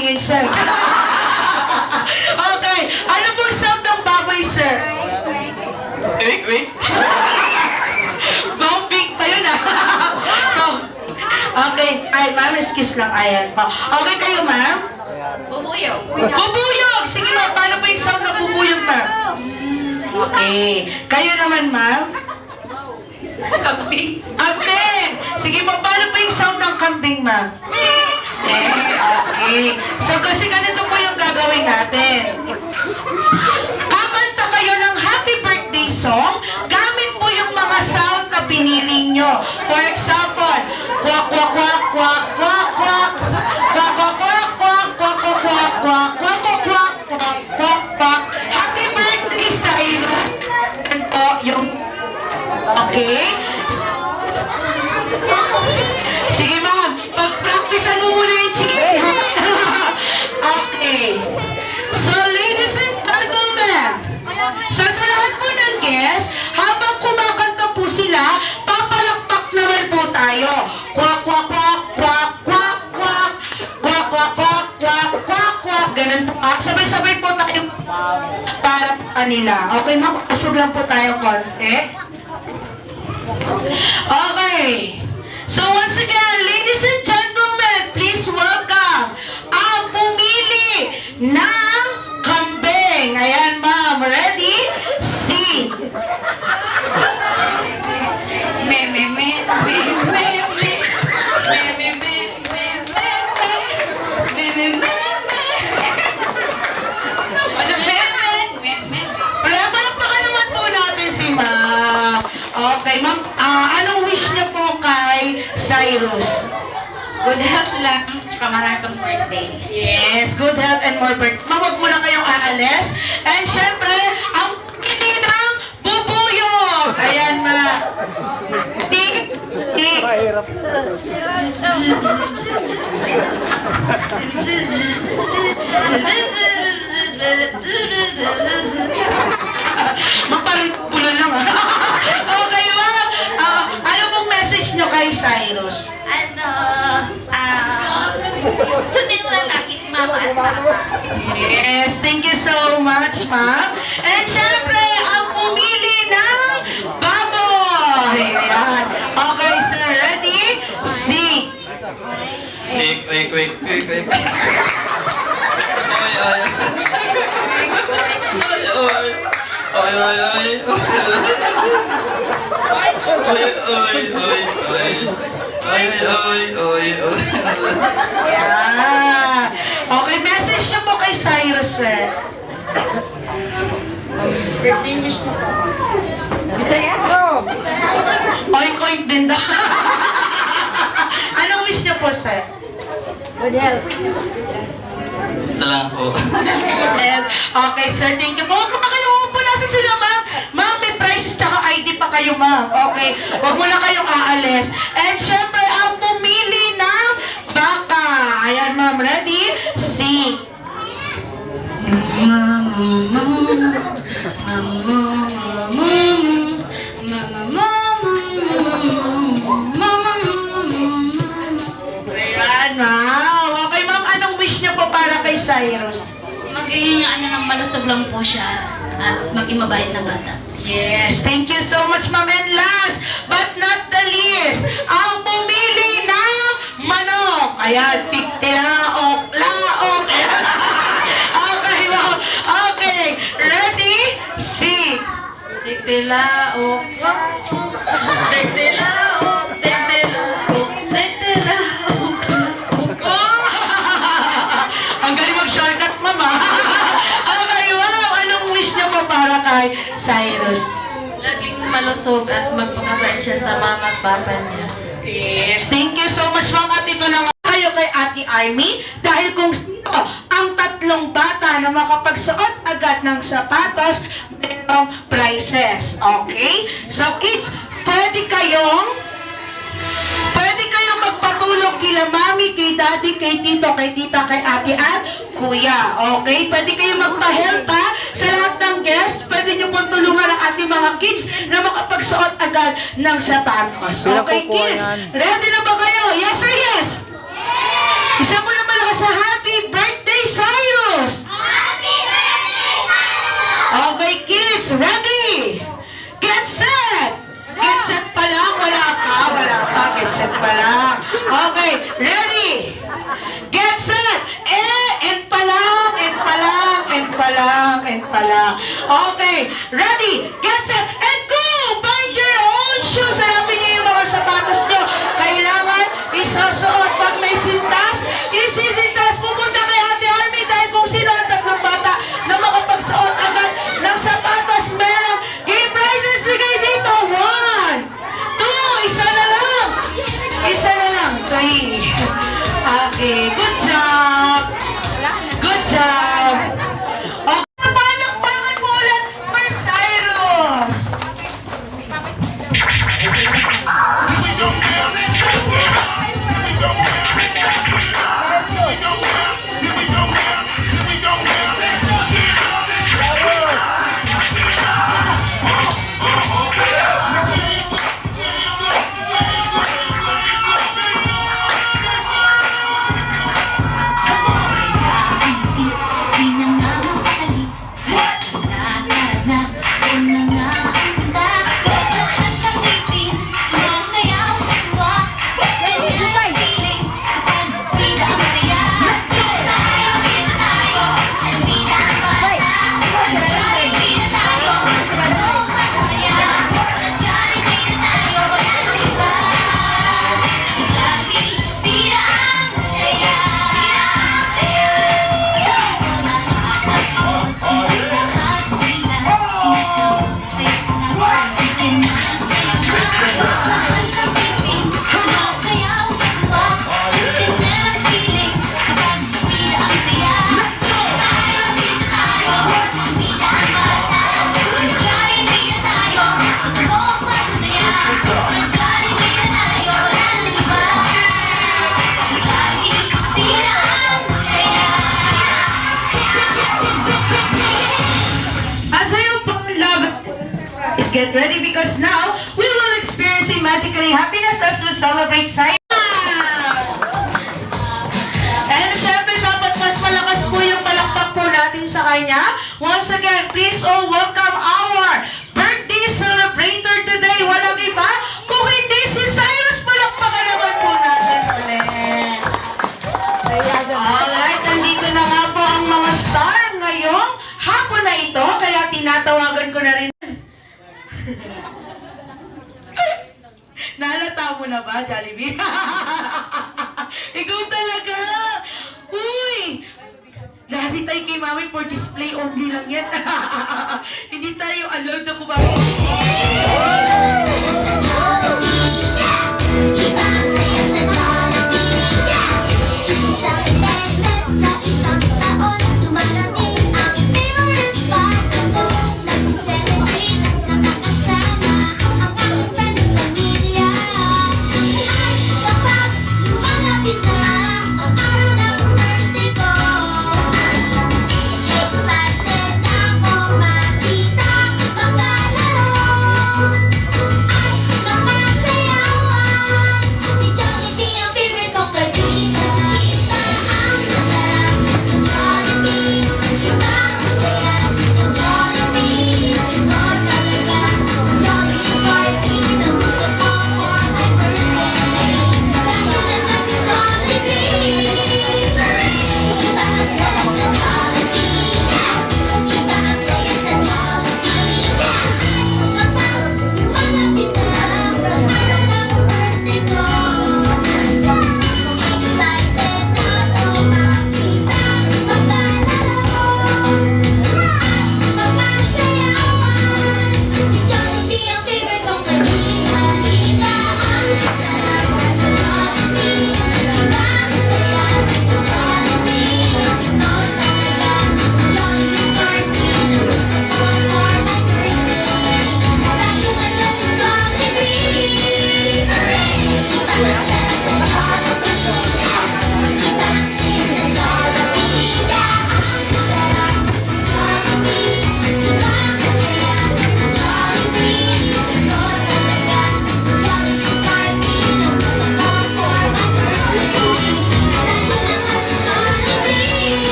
patingin, sir. okay. Ano pong sound ng baboy, sir? Wait, wait. Bombing pa yun, ah. Oh. Okay. Ay, ma'am, excuse lang. Ayan po. Okay kayo, ma'am? Bubuyog. Bubuyog! Sige, ma'am. Paano po yung sound ng bubuyog, ma'am? Okay. Kayo naman, ma'am? Kambing. Kambing! Sige mo, paano pa yung sound ng kambing, ma'am? Eh, okay. So, kasi ganito po yung gagawin natin. Kakanta kayo ng happy birthday song gamit po yung mga sound na pinili nyo. Okay ma'am, usog lang po tayo konti. Okay. So once again, ladies and gentlemen, please welcome ang pumili ng birthday. Yes, good health and more birth. Ma'am, huwag muna kayong aalis. And syempre, ang pili ng bubuyog. Ayan, ma. Tik, tik. Mapalit-pula Yes, thank you so much, ma'am. And syempre, ang pumili ng baboy. Ayan. Okay, sir. Ready? C. Wait, wait, wait, wait, wait. Oy, oy. Oy, oy. Oy, oy, oy. Oy, oy, oy, oy. Oy, oy, oy, oy. Yeah kay Cyrus, sir. Bisaya? Oink, oink din daw. Anong wish niyo po, sir? Good health. Po. And, okay, sir. Thank you po. Huwag pa kayo upo. Nasa sila, ma'am. Ma'am, may prizes tsaka ID pa kayo, ma'am. Okay. Huwag mo na kayong aalis. And, syempre, Maging ano ng malusog lang po siya at maging mabait na bata. Yes, thank you so much, ma'am. And last but not the least, ang pumili ng manok. Ayan, tiktilaok, laok. okay, ma'am. Okay, ready? Sing. Titilaok, titilaok, Cyrus? Laging malusog at magpakabait siya sa mama at papa niya. Yes, thank you so much mga at ito na nga kayo kay Ate Army dahil kung sino ang tatlong bata na makapagsuot agad ng sapatos, merong prizes. Okay? So kids, pwede kayong Pwede kayong magpatulong kila mami, kay daddy, kay tito, kay tita, kay ate at kuya. Okay? Pwede kayong magpa-help ha sa lahat ng guests. Pwede nyo pong tulungan ang ating mga kids na makapagsuot agad ng sapatos. Okay, kids? Ready na ba kayo? Yes or yes? Isa mo na malakas sa happy Okay, ready, get set, and go! Find your own shoes. Hanapin niyo yung mga sapatos niyo. Kailangan isusuot. Pag may sintas, isisintas. Pupunta kay Ate Army dahil kung sino ang tatlong bata na makapagsuot agad ng sapatos, meron game prizes ligay dito. One, two, isa na lang. Isa na lang. Three. Get ready because now we will experience magically happiness as we celebrate science. And syempre, dapat mas malakas po yung palakpak po natin sa kanya. Once again, please all welcome Nalata mo na ba, Jollibee? Ikaw talaga! Uy! Labi tayo kay mami for display only lang yan. Hindi tayo allowed na kumain.